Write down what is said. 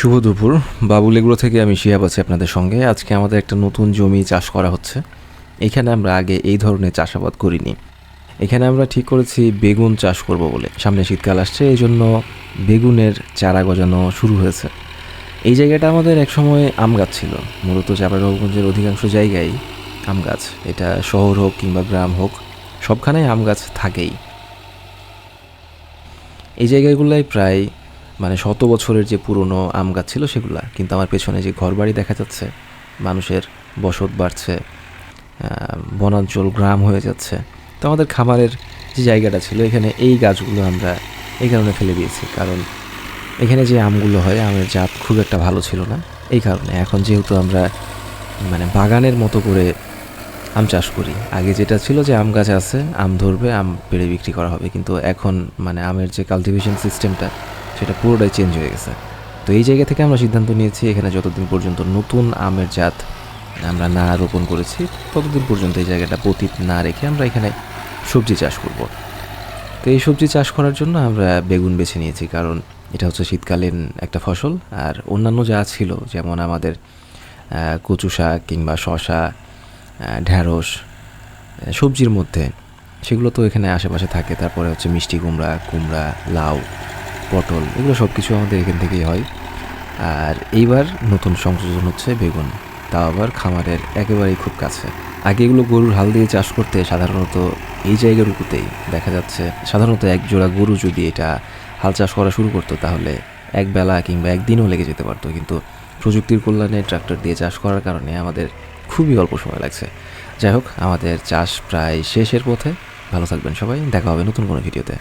শুভ দুপুর। বাবুল, এগুলো থেকে আমি শিহাব আছি আপনাদের সঙ্গে। আজকে আমাদের একটা নতুন জমি চাষ করা হচ্ছে। এখানে আমরা আগে এই ধরনের চাষাবাদ করিনি। এখানে আমরা ঠিক করেছি বেগুন চাষ করব বলে। সামনে শীতকাল আসছে এই জন্য বেগুনের চারা গজানো শুরু হয়েছে। এই জায়গাটা আমাদের একসময় আম গাছ ছিল। মূলত চাঁপাইনবাবগঞ্জের অধিকাংশ জায়গায় আম গাছ। এটা শহর হোক কিংবা গ্রাম হোক, সবখানেই আম গাছ থাকেই। এই জায়গাগুলোয় প্রায় মানে শত বছরের যে পুরনো আম গাছ ছিল সেগুলা, কিন্তু আমার পেছনে যে ঘরবাড়ি দেখা যাচ্ছে, মানুষের বসত বাড়ছে বনাঞ্চল, গ্রাম হয়ে যাচ্ছে, তো আমাদের খামারের যে জায়গাটা ছিল, এখানে এই গাছগুলো আমরা এই কারণে ফেলে দিয়েছি। কারণ এখানে যে আমগুলো হয়, আমের জাত খুব একটা ভালো ছিল না। এই কারণে এখন যেহেতু আমরা মানে বাগানের মতো করে আম চাষ করি, আগে যেটা ছিল যে আম গাছ আছে, আম ধরবে, আম পেড়ে বিক্রি করা হবে। কিন্তু এখন মানে আমের যে কাল্টিভেশন সিস্টেমটা সেটা পুরোটাই চেঞ্জ হয়ে গেছে। তো এই জায়গা থেকে আমরা সিদ্ধান্ত নিয়েছি, এখানে যতদিন পর্যন্ত নতুন আমের জাত আমরা না রোপণ করেছি, ততদিন পর্যন্ত এই জায়গাটা পতিত না রেখে আমরা এখানে সবজি চাষ করব। তো এই সবজি চাষ করার জন্য আমরা বেগুন বেছে নিয়েছি, কারণ এটা হচ্ছে শীতকালীন একটা ফসল। আর অন্যান্য যা ছিল, যেমন আমাদের কচু শাক কিংবা শশা ঢ্যাঁড়স সবজির মধ্যে, সেগুলো তো এখানে আশেপাশে থাকে। তারপরে হচ্ছে মিষ্টি কুমড়া কুমড়া, লাউ পটল, এগুলো সব কিছু আমাদের এখান থেকেই হয়। আর এইবার নতুন সংযোজন হচ্ছে বেগুন, তাও আবার খামারের একেবারেই খুব কাছে। আগে এগুলো গরুর হাল দিয়ে চাষ করতে সাধারণত এই জায়গার জায়গাটুকুতেই দেখা যাচ্ছে। সাধারণত এক জোড়া গরু যদি এটা হাল চাষ করা শুরু করতো, তাহলে এক বেলা কিংবা একদিনও লেগে যেতে পারতো। কিন্তু প্রযুক্তির কল্যাণে ট্রাক্টর দিয়ে চাষ করার কারণে আমাদের খুবই অল্প সময় লাগছে। যাই হোক, আমাদের চাষ প্রায় শেষের পথে। ভালো থাকবেন সবাই, দেখা হবে নতুন কোনো ভিডিওতে।